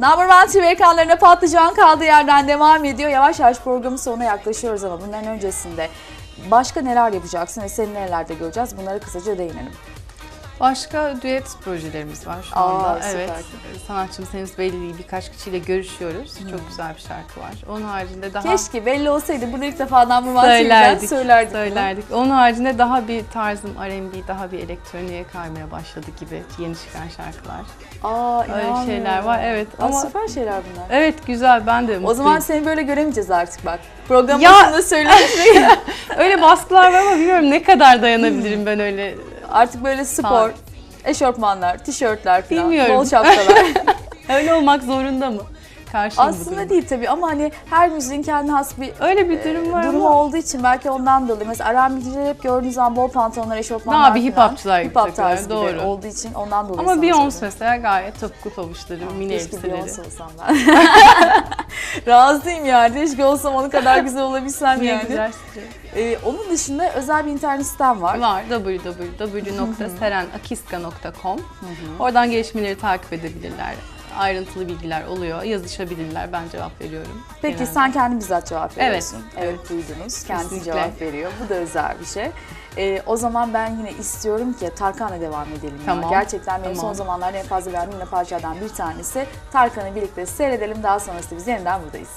Number One TV ekranlarına patlıcan kaldığı yerden devam ediyor. Yavaş yavaş programın sonuna yaklaşıyoruz ama bundan öncesinde başka neler yapacaksın ve seni nerelerde göreceğiz bunları kısaca değinelim. Başka düet projelerimiz var şu Aa, anda. süper. Evet. Sanatçımız henüz belli değil. Birkaç kişiyle görüşüyoruz. Çok güzel bir şarkı var. Onun haricinde daha Keşke belli olsaydı burada ilk defa One TV'den söylerdik. söylerdik. bunu. Onun haricinde daha bir tarzım R&B, daha bir elektroniğe kaymaya başladı gibi yeni çıkan şarkılar. Aa, Öyle şeyler var, evet. Aa, Ama süper şeyler bunlar. evet güzel ben de O mutluyum. zaman seni böyle göremeyeceğiz artık bak. Program Ya- başında söylemiştik. öyle baskılar var ama bilmiyorum ne kadar dayanabilirim ben öyle. Artık böyle spor, Hayır. eşofmanlar, tişörtler falan, Bilmiyorum. bol şapkalar. Öyle olmak zorunda mı? Karşıyım Aslında değil tabii ama hani her müziğin kendine has bir Öyle bir durum var durumu ama. olduğu için belki ondan dolayı. Mesela R&B'cileri hep gördüğünüz zaman bol pantolonlar, eşofmanlar Daha bir hip falan. hopçular Hip hop tarzı gibi doğru. olduğu için ondan dolayı Ama Beyoncé mesela gayet topuklu pabuçları, mini Keşke elbiseleri. Beyoncé olsam ben. Razıyım yani. Keşke olsam onun kadar güzel olabilsem yani. güzel Ee, onun dışında özel bir internet sitem var. Var www.serenakiska.com Oradan gelişmeleri takip edebilirler. Ayrıntılı bilgiler oluyor. Yazışabilirler. Ben cevap veriyorum. Peki genelde. sen kendin bizzat cevap Evet, veriyorsun. Evet, duydunuz. Kendisi Kesinlikle. cevap veriyor. Bu da özel bir şey. Ee, o zaman ben yine istiyorum ki Tarkan'la devam edelim. ya. Tamam, Gerçekten benim son tamam. zamanlarda en fazla beğendiğim parçalardan bir tanesi. Tarkan'ı birlikte seyredelim. Daha sonrasında biz yeniden buradayız.